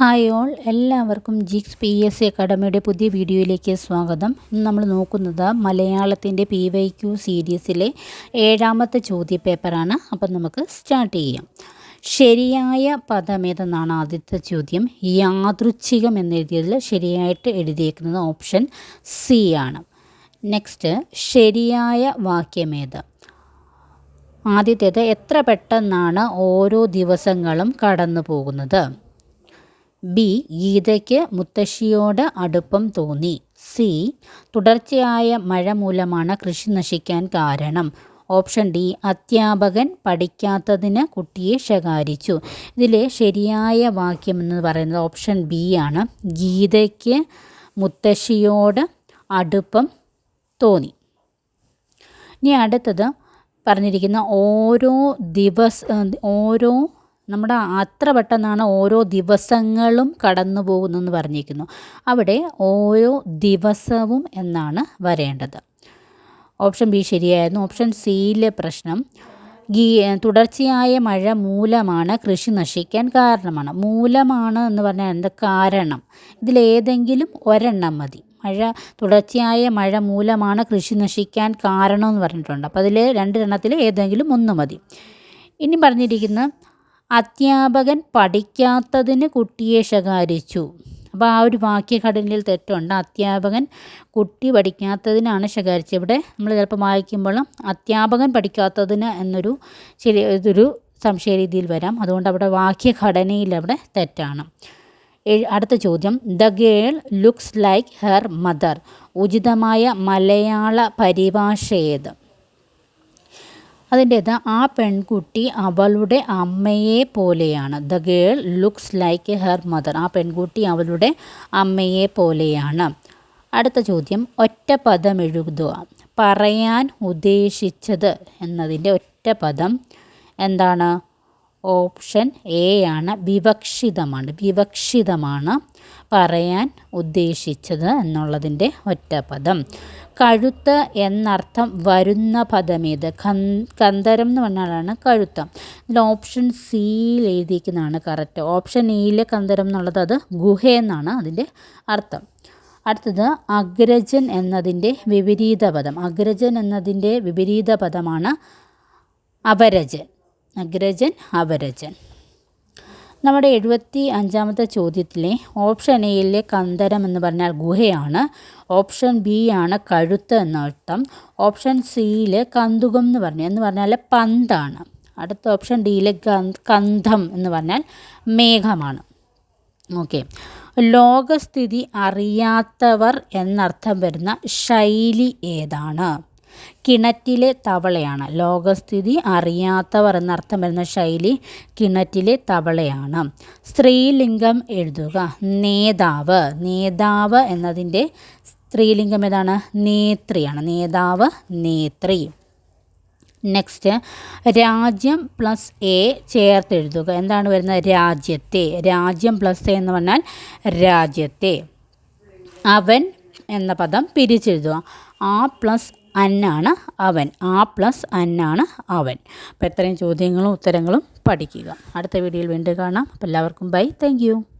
Hi all എല്ലാവർക്കും ജിക്സ് P S C അക്കാഡമിയുടെ പുതിയ വീഡിയോയിലേക്ക് സ്വാഗതം. ഇന്ന് നമ്മൾ നോക്കുന്നത് മലയാളത്തിന്റെ പി വൈ ക്യു സീരീസിലെ ഏഴാമത്തെ ചോദ്യപേപ്പറാണ്. അപ്പം നമുക്ക് സ്റ്റാർട്ട് ചെയ്യാം. ശരിയായ പദമേതെന്നാണ് ആദ്യത്തെ ചോദ്യം? യാദൃച്ഛികം എന്നെഴുതിയതിൽ ശരിയായിട്ട് എഴുതിയേക്കുന്നത് ഓപ്ഷൻ സി ആണ്. നെക്സ്റ്റ് ശരിയായ വാക്യമേത് ആദ്യത്തേത് എത്ര പെട്ടെന്നാണ് ഓരോ ദിവസങ്ങളും കടന്നു പോകുന്നത് ബി ഗീതയ്ക്ക് മുത്തശ്ശിയോട് അടുപ്പം തോന്നി. സി തുടർച്ചയായ മഴ മൂലമാണ് കൃഷി നശിക്കാൻ കാരണം. ഓപ്ഷൻ ഡി അധ്യാപകൻ പഠിക്കാത്തതിന് കുട്ടിയെ ശകാരിച്ചു. ഇതിലെ ശരിയായ വാക്യം എന്ന് പറയുന്നത് ഓപ്ഷൻ ബി ആണ്. ഗീതയ്ക്ക് മുത്തശ്ശിയോട് അടുപ്പം തോന്നി. ഇനി അടുത്തത് പറഞ്ഞിരിക്കുന്ന ഓരോ ദിവസ ഓരോ നമ്മുടെ അത്ര പെട്ടെന്നാണ് ഓരോ ദിവസങ്ങളും കടന്നു പോകുന്നതെന്ന് പറഞ്ഞിരിക്കുന്നു. അവിടെ ഓരോ ദിവസവും എന്നാണ് വരേണ്ടത്. ഓപ്ഷൻ ബി ശരിയായിരുന്നു. ഓപ്ഷൻ സിയിലെ പ്രശ്നം ഗീ തുടർച്ചയായ മഴ മൂലമാണ് കൃഷി നശിക്കാൻ കാരണമാണ്. മൂലമാണ് എന്ന് പറഞ്ഞാൽ എന്താ കാരണം? ഇതിലേതെങ്കിലും ഒരെണ്ണം മതി. മഴ തുടർച്ചയായ മഴ മൂലമാണ് കൃഷി നശിക്കാൻ കാരണമെന്ന് പറഞ്ഞിട്ടുണ്ട്. അപ്പോൾ അതിൽ രണ്ടെണ്ണത്തിൽ ഏതെങ്കിലും ഒന്ന് മതി. ഇനി പറഞ്ഞിരിക്കുന്ന അധ്യാപകൻ പഠിക്കാത്തതിന് കുട്ടിയെ ശകാരിച്ചു. അപ്പോൾ ആ ഒരു വാക്യഘടനയിൽ തെറ്റുണ്ട്. അധ്യാപകൻ കുട്ടി പഠിക്കാത്തതിനാണ് ശകാരിച്ചത്. ഇവിടെ നമ്മൾ ചിലപ്പോൾ വായിക്കുമ്പോൾ അധ്യാപകൻ പഠിക്കാത്തതിന് എന്നൊരു ശരി ഇതൊരു സംശയ രീതിയിൽ വരാം. അതുകൊണ്ട് അവിടെ വാക്യഘടനയിൽ അവിടെ തെറ്റാണ്. അടുത്ത ചോദ്യം. The girl looks like her mother ഉചിതമായ മലയാള പരിഭാഷ ഏത്? അതിന്റേത് ആ പെൺകുട്ടി അവളുടെ അമ്മയെ പോലെയാണ്. The girl looks like her mother ആ പെൺകുട്ടി അവളുടെ അമ്മയെ പോലെയാണ്. അടുത്ത ചോദ്യം ഒറ്റ പദം എഴുതുക. പറയാൻ ഉദ്ദേശിച്ചത് എന്നതിന്റെ ഒറ്റ പദം എന്താണ്? ഓപ്ഷൻ എ ആണ് വിവക്ഷിതമാണ്. വിവക്ഷിതമാണ് പറയാൻ ഉദ്ദേശിച്ചത് എന്നുള്ളതിന്റെ ഒറ്റ പദം. കഴുത്ത് എന്നർത്ഥം വരുന്ന പദമേത് കന്തരം എന്ന് പറഞ്ഞാലാണ് കഴുത്തം. ഇതിൽ ഓപ്ഷൻ സിയിൽ എഴുതിയിരിക്കുന്നതാണ് കറക്റ്റ്. ഓപ്ഷൻ എയിലെ കന്തരം എന്നുള്ളത് അത് ഗുഹ എന്നാണ് അതിന്റെ അർത്ഥം. അടുത്തത് അഗ്രജൻ എന്നതിന്റെ വിപരീത പദം. അഗ്രജൻ എന്നതിന്റെ വിപരീത പദമാണ് അപരജൻ. അഗ്രജൻ അവരജൻ നമ്മുടെ എഴുപത്തി അഞ്ചാമത്തെ ചോദ്യത്തിലെ ഓപ്ഷൻ എയിലെ കന്തരം എന്ന് പറഞ്ഞാൽ ഗുഹയാണ്. ഓപ്ഷൻ ബി ആണ് കഴുത്ത് എന്നർത്ഥം. ഓപ്ഷൻ സിയിലെ കന്തുകം എന്ന് പറഞ്ഞു എന്ന് പറഞ്ഞാൽ പന്താണ്. അടുത്ത ഓപ്ഷൻ ഡിയിലെ കന്ധം എന്ന് പറഞ്ഞാൽ മേഘമാണ്. ഓക്കെ. ലോകസ്ഥിതി അറിയാത്തവർ എന്നർത്ഥം വരുന്ന ശൈലി ഏതാണ്? കിണറ്റിലെ തവളയാണ്. ലോകസ്ഥിതി അറിയാത്തവർ എന്നർത്ഥം വരുന്ന ശൈലി കിണറ്റിലെ തവളയാണ്. സ്ത്രീലിംഗം എഴുതുക. നേതാവ്. നേതാവ് എന്നതിന്റെ സ്ത്രീലിംഗം ഏതാണ്? നേത്രിയാണ്. നേതാവ് നേത്രി. നെക്സ്റ്റ് രാജ്യം പ്ലസ് എ ചേർത്ത് എഴുതുക. എന്താണ് വരുന്നത്? രാജ്യത്തെ. രാജ്യം പ്ലസ് എ എന്ന് പറഞ്ഞാൽ രാജ്യത്തെ. അവൻ എന്ന പദം പിരിച്ചെഴുതുക. ആ പ്ലസ് അന്നാണ് അവൻ. ആ പ്ലസ് അന്നാണ് അവൻ. അപ്പോൾ ഇത്രയും ചോദ്യങ്ങളും ഉത്തരങ്ങളും പഠിക്കുക. അടുത്ത വീഡിയോയിൽ വീണ്ടും കാണാം. അപ്പോൾ എല്ലാവർക്കും ബൈ. താങ്ക്